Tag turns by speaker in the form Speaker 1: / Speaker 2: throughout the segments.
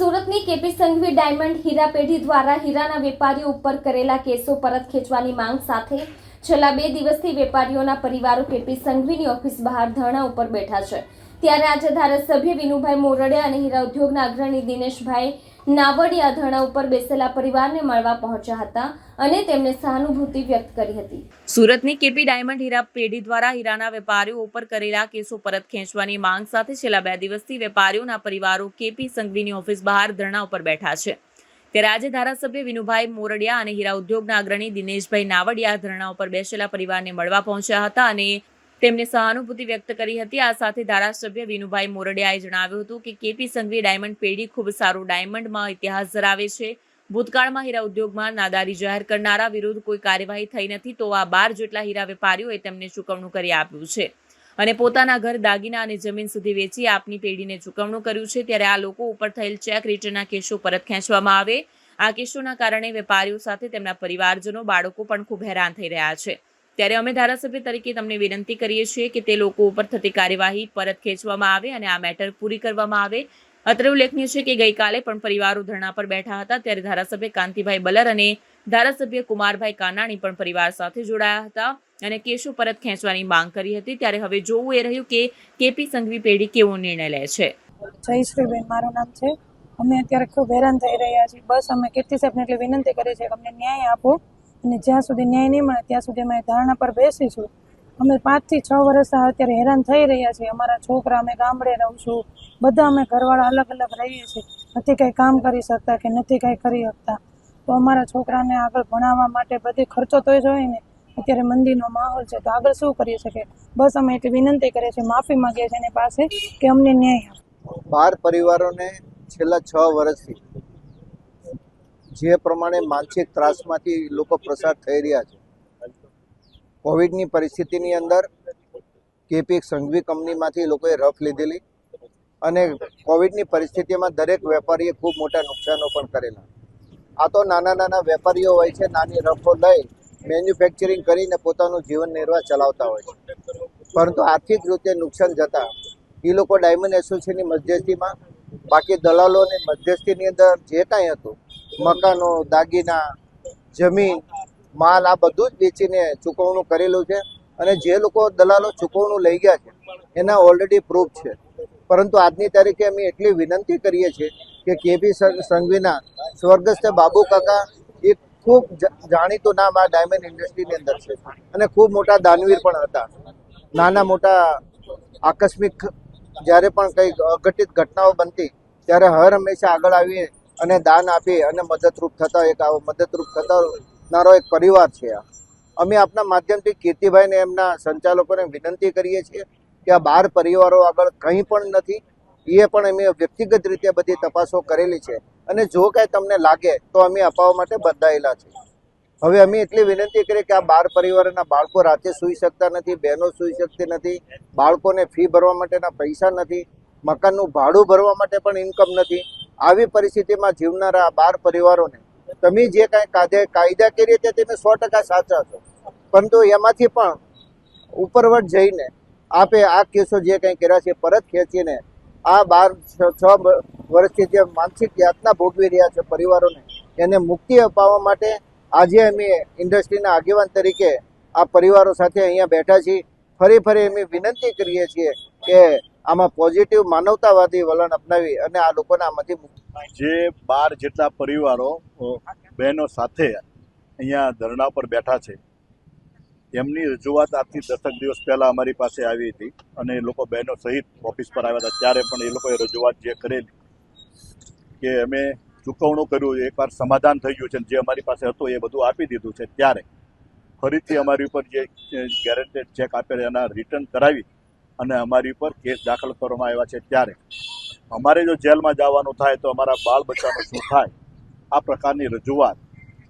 Speaker 1: સુરતની KP Sanghvi diamond હીરા પેઢી દ્વારા હીરાના વેપારીઓ ઉપર કરેલા કેસો પરત ખેંચવાની માંગ સાથે છેલ્લા બે દિવસથી વેપારીઓના પરિવારો કેપી સંઘવીની ઓફિસ બહાર ધરણા ઉપર બેઠા છે. ત્યારે આજે ધારાસભ્ય વિનુભાઈ મોરડિયા અને હીરા ઉદ્યોગના અગ્રણી દિનેશભાઈ નાવડિયા ધરણા ઉપર બેસેલા પરિવારને મળવા પહોંચ્યા હતા અને તેમને સહાનુભૂતિ વ્યક્ત કરી હતી.
Speaker 2: સુરતની કેપી ડાયમંડ હીરા પેઢી દ્વારા હીરાના વેપારીઓ ઉપર કરેલા કેસો પરત ખેંચવાની માંગ સાથે છેલ્લા બે દિવસથી વેપારીઓના પરિવારો કેપી સંઘવીની ઓફિસ બહાર ધરણા ઉપર બેઠા છે. ત્યારે આજે ધારાસભ્ય વિનુભાઈ મોરડિયા અને હીરા ઉદ્યોગના અગ્રણી દિનેશભાઈ નાવડિયા ધરણા ઉપર બેસેલા પરિવારને મળવા પહોંચ્યા હતા અને તેમને સહાનુભૂતિ વ્યક્ત કરી હતી. આ સાથે ધારાસભ્ય વિનુભાઈ મોરડિયાએ જણાવ્યું હતું કે કેપી સંઘવી ડાયમંડ પેઢી ખૂબ સારું ડાયમંડમાં ઇતિહાસ ધરાવે છે. ભૂતકાળમાં હીરા ઉદ્યોગમાં નાદારી જાહેર કરનારા વિરુદ્ધ કોઈ કાર્યવાહી થઈ નથી તો આ બાર જેટલા હીરા વેપારીઓએ તેમને ચૂકવણું કરી આપ્યું છે. અને પોતાના ઘર દાગીના અને જમીન સુધી વેચી આપની પેઢીને ચૂકવણું કર્યું છે. ત્યારે આ લોકો ઉપર થયેલ ચેક રિટર્નના કેસો પરત ખેંચવામાં આવે. આ કેસોના કારણે વેપારીઓ સાથે તેમના પરિવારજનો, બાળકો પણ ખૂબ હેરાન થઈ રહ્યા છે. ત્યારે અમે ધારાસભ્ય તરીકે તમને વિનંતી કરીએ છીએ કે તે લોકો ઉપર થતી કાર્યવાહી પરત ખેંચવામાં આવે અને આ મેટર પૂરી કરવામાં આવે. અત્રે ઉલ્લેખનીય છે કે ગઈકાલે પણ પરિવારો ધરણા પર બેઠા હતા ત્યારે ધારાસભ્ય કાંતિભાઈ બલર અને ધારાસભ્ય કુમારભાઈ કાનાણી પણ પરિવાર સાથે જોડાયા હતા અને કેસો પરત ખેંચવાની માંગ કરી હતી. ત્યારે હવે જોવું એ રહ્યું કે કેપી સંઘવી પેઢી કેવો નિર્ણય લે છે.
Speaker 3: જયશ્રીબેન, મારું નામ છે. અમે અત્યારે ખૂબ હેરાન થઈ રહ્યા છીએ. બસ અમે કીર્તિ સાહેબને એટલી વિનંતી કરીએ છે કે અમને ન્યાય આપો. અને જ્યાં સુધી ન્યાય નહીં મળે, ત્યાં સુધી અમે ધારણા પર બેસીશું. અમે પાંચથી છ વર્ષ અત્યારે હેરાન થઈ રહ્યા છીએ. અમારા છોકરા, અમે ગામડે રહું છું. બધા અમે ઘરવાળા અલગ અલગ રહીએ છીએ. નથી કંઈ કામ કરી શકતા કે નથી કંઈ કરી શકતા. તો અમારા છોકરાને આગળ ભણાવવા માટે બધી ખર્ચો તો જોઈએ ને. અત્યારે મંદિરનો માહોલ છે, તો આગળ શું કરી શકે? બસ અમે એટલી વિનંતી કરીએ છીએ, માફી માંગીએ છીએ એની પાસે કે અમને ન્યાય
Speaker 4: બાર પરિવારોને છેલ્લા છ વર્ષથી જે પ્રમાણે માનસિક ત્રાસમાંથી લોકો પ્રસાર થઈ રહ્યા છે. કોવિડની પરિસ્થિતિની અંદર કેપી સંઘવી કંપનીમાંથી લોકોએ રફ લીધેલી અને કોવિડની પરિસ્થિતિમાં દરેક વેપારીએ ખૂબ મોટા નુકસાનો પણ કરેલા. આ તો નાના નાના વેપારીઓ હોય છે, નાની રફો લઈ મેન્યુફેક્ચરિંગ કરીને પોતાનું જીવન નિર્વાહ ચલાવતા હોય છે. પરંતુ આર્થિક રીતે નુકસાન જતા એ લોકો ડાયમંડ એસોસિએશનની મધ્યસ્થીમાં બાકી દલાલોની મધ્યસ્થીની અંદર જે કાંઈ હતું મકાનો, દાગીના, જમીન, માલ આ બધું જ વેચીને ચૂકવણું કરેલું છે અને જે લોકો દલાલો ચૂકવણું લઈ ગયા છે, એના ઓલરેડી પ્રૂફ છે. પરંતુ આજની તારીખે અમે એટલી વિનંતી કરીએ છીએ કે કેબી સંઘવીના સ્વર્ગસ્થ બાબુ કાકા એ ખૂબ જાણીતું નામ આ ડાયમંડ ઇન્ડસ્ટ્રીની અંદર છે અને ખૂબ મોટા દાનવીર પણ હતા. નાના મોટા આકસ્મિક જ્યારે પણ કંઈક અઘટિત ઘટનાઓ બનતી, ત્યારે હર હંમેશા આગળ આવી અને દાન આપી અને મદદરૂપ થતા એક આવો મદદરૂપ થનારો એક પરિવાર છે આ. અમે આપના માધ્યમથી કીર્તિભાઈને એમના સંચાલકોને વિનંતી કરીએ છીએ કે આ બાર પરિવારો આગળ કંઈ પણ નથી એ પણ અમે વ્યક્તિગત રીતે બધી તપાસો કરેલી છે અને જો કાંઈ તમને લાગે તો અમે અપાવવા માટે બંધાયેલા છે. હવે અમે એટલી વિનંતી કરીએ કે આ બાર પરિવારના બાળકો રાતે સૂઈ શકતા નથી, બહેનો સૂઈ શકતી નથી, બાળકોને ફી ભરવા માટેના પૈસા નથી, મકાનનું ભાડું ભરવા માટે પણ ઇન્કમ નથી આવી પરિસ્થિતિમાં જીવનારા બાર પરિવારોને તમે જે કાંઈ કાયદા કાયદા કરી તે તમે સો ટકા સાચા છો. પરંતુ એમાંથી પણ ઉપરવટ જઈને આપે આ કેસો જે કંઈ કર્યા છે પરત ખેંચીને આ બાર છ વર્ષથી જે માનસિક યાતના ભોગવી રહ્યા છે પરિવારોને, એને મુક્તિ અપાવવા માટે આજે અમે ઇન્ડસ્ટ્રીના આગેવાન તરીકે આ પરિવારો સાથે અહીંયા બેઠા છીએ. ફરી ફરી અમે વિનંતી કરીએ છીએ કે આમાં પોઝિટિવ માનવતાવાદી વલણ અપનાવી અને આ લોકોને આમાંથી
Speaker 5: જે બાર જેટલા પરિવારો બહેનો સાથે અહીંયા ધરણા પર બેઠા છે, એમની રજૂઆત આજથી દસક દિવસ પહેલાં અમારી પાસે આવી હતી અને એ લોકો બહેનો સહિત ઓફિસ પર આવ્યા હતા. ત્યારે પણ એ લોકોએ રજૂઆત જે કરેલી કે અમે ચૂકવણું કર્યું, એકવાર સમાધાન થઈ ગયું છે જે અમારી પાસે હતું એ બધું આપી દીધું છે. ત્યારે ફરીથી અમારી ઉપર જે ગેરેન્ટેડ ચેક આપેલા એના રિટર્ન કરાવી અને અમારી ઉપર કેસ દાખલ કરવામાં આવ્યા છે ત્યારે. અમારે જો જેલમાં જવાનું થાય તો અમારા બાળ બચ્ચાનું શું થાય? આ પ્રકારની રજૂઆત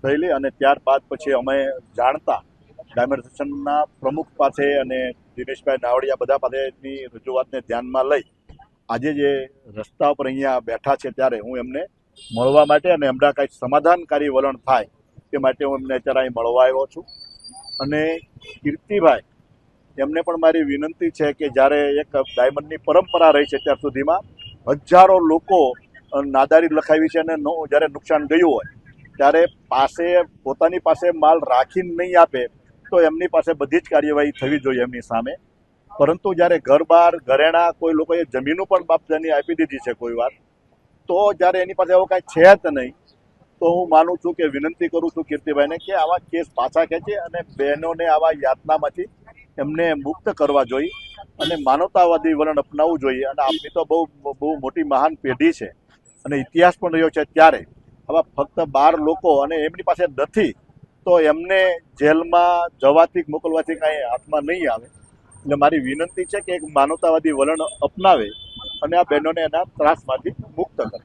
Speaker 5: થયેલી અને ત્યારબાદ પછી અમે જાણતા ડાયમંડ પ્રમુખ પાસે અને દિનેશભાઈ નાવડિયા બધા પાસેની રજૂઆતને ધ્યાનમાં લઈ આજે જે રસ્તા ઉપર અહીંયા બેઠા છે ત્યારે હું એમને મળવા માટે અને એમના કાંઈ સમાધાનકારી વલણ થાય તે માટે હું એમને અત્યારે અહીં મળવા આવ્યો છું. અને કીર્તિભાઈ એમને પણ મારી વિનંતી છે કે જ્યારે એક ડાયમંડની પરંપરા રહી છે ત્યાર સુધીમાં, હજારો લોકો નાદારી લખાવી છે અને જ્યારે નુકસાન ગયું હોય, ત્યારે પાસે, પોતાની પાસે માલ રાખીને નહીં આપે, તો એમની પાસે બધી જ કાર્યવાહી થવી જોઈએ એમની સામે. પરંતુ જ્યારે ઘર બાર ઘરેણા કોઈ લોકોએ જમીનો પણ બાપજાની આપી દીધી છે કોઈ વાર તો જ્યારે એની પાસે એવો કાંઈ છે જ નહીં, તો હું માનું છું કે વિનંતી કરું છું કીર્તિભાઈને કે આવા કેસ પાછા ખેંચે અને બહેનોને આવા યાતનામાંથી એમને મુક્ત કરવા જોઈએ અને માનવતાવાદી વલણ અપનાવવું જોઈએ. અને આપની તો બહુ બહુ મોટી મહાન પેઢી છે. અને ઇતિહાસ પણ રહ્યો છે ત્યારે. આવા ફક્ત બાર લોકો અને એમની પાસે નથી, તો એમને જેલમાં જવાથી મોકલવાથી કાંઈ હાથમાં નહીં આવે. એટલે મારી વિનંતી છે કે એક માનવતાવાદી વલણ અપનાવે અને આ બહેનોને એના ત્રાસમાંથી મુક્ત કરે.